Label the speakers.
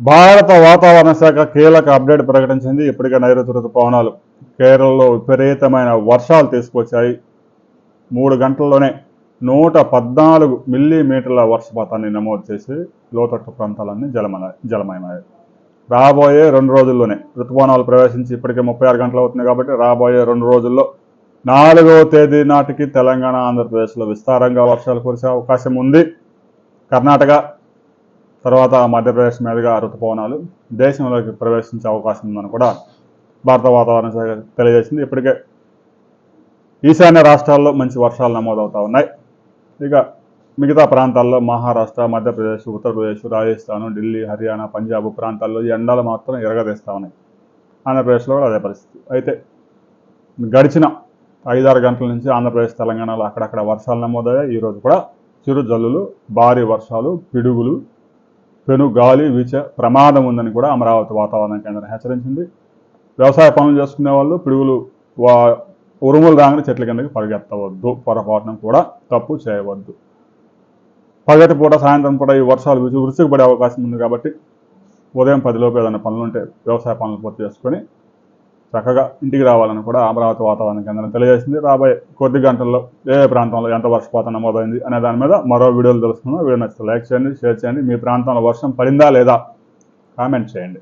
Speaker 1: భారత వాతావరణ శాఖ కీలక అప్డేట్ ప్రకటించింది. ఇప్పటికే నైరుతి ఋతుపవనాలు కేరళలో విపరీతమైన వర్షాలు తీసుకొచ్చాయి. మూడు గంటల్లోనే నూట పద్నాలుగు మిల్లీమీటర్ల వర్షపాతాన్ని నమోదు చేసి లోతట్టు ప్రాంతాలన్నీ జలమయ జలమయమయ్యాయి. రాబోయే రెండు రోజుల్లోనే ఋతుపవనాలు ప్రవేశించి ఇప్పటికే ముప్పై ఆరు గంటలు అవుతుంది కాబట్టి రాబోయే రెండు రోజుల్లో నాలుగవ తేదీ నాటికి తెలంగాణ ఆంధ్రప్రదేశ్లో విస్తారంగా వర్షాలు కురిసే అవకాశం ఉంది. కర్ణాటక తర్వాత మధ్యప్రదేశ్ మీదుగా ఋతుపవనాలు దేశంలోకి ప్రవేశించే అవకాశం ఉందని కూడా భారత వాతావరణ శాఖ తెలియజేసింది. ఇప్పటికే ఈశాన్య రాష్ట్రాల్లో మంచి వర్షాలు నమోదవుతూ ఉన్నాయి. ఇక మిగతా ప్రాంతాల్లో మహారాష్ట్ర మధ్యప్రదేశ్ ఉత్తరప్రదేశ్ రాజస్థాన్ ఢిల్లీ హర్యానా పంజాబ్ ప్రాంతాల్లో ఈ ఎండలు మాత్రం ఎరగదీస్తూ ఉన్నాయి. ఆంధ్రప్రదేశ్లో కూడా అదే పరిస్థితి. అయితే గడిచిన ఐదారు గంటల నుంచి ఆంధ్రప్రదేశ్ తెలంగాణలో అక్కడక్కడ వర్షాలు నమోదయ్యాయి. ఈరోజు కూడా చిరు జల్లులు భారీ వర్షాలు పిడుగులు పెను గాలి వీచే ప్రమాదం ఉందని కూడా అమరావతి వాతావరణ కేంద్రం హెచ్చరించింది. వ్యవసాయ పనులు చేసుకునే వాళ్ళు పిడుగులు వా ఉరుములు రాగానే చెట్ల కిందకి పరిగెత్తవద్దు. పొరపాటున కూడా తప్పు చేయవద్దు. పగటి పూట సాయంత్రం పూట ఈ వర్షాలు విసు పడే అవకాశం ఉంది కాబట్టి ఉదయం పదిలోపు ఏదైనా పనులు ఉంటే వ్యవసాయ పనులు పూర్తి చేసుకొని చక్కగా ఇంటికి రావాలని కూడా అమరావతి వాతావరణ కేంద్రం తెలియజేసింది. రాబోయే కొద్ది గంటల్లో ఏ ప్రాంతంలో ఎంత వర్షపాతం నమోదైంది అనే దాని మీద మరో వీడియోలు తెలుసుకుందాం. వీడియో నచ్చితే లైక్ చేయండి షేర్ చేయండి. మీ ప్రాంతంలో వర్షం పడిందా లేదా కామెంట్ చేయండి.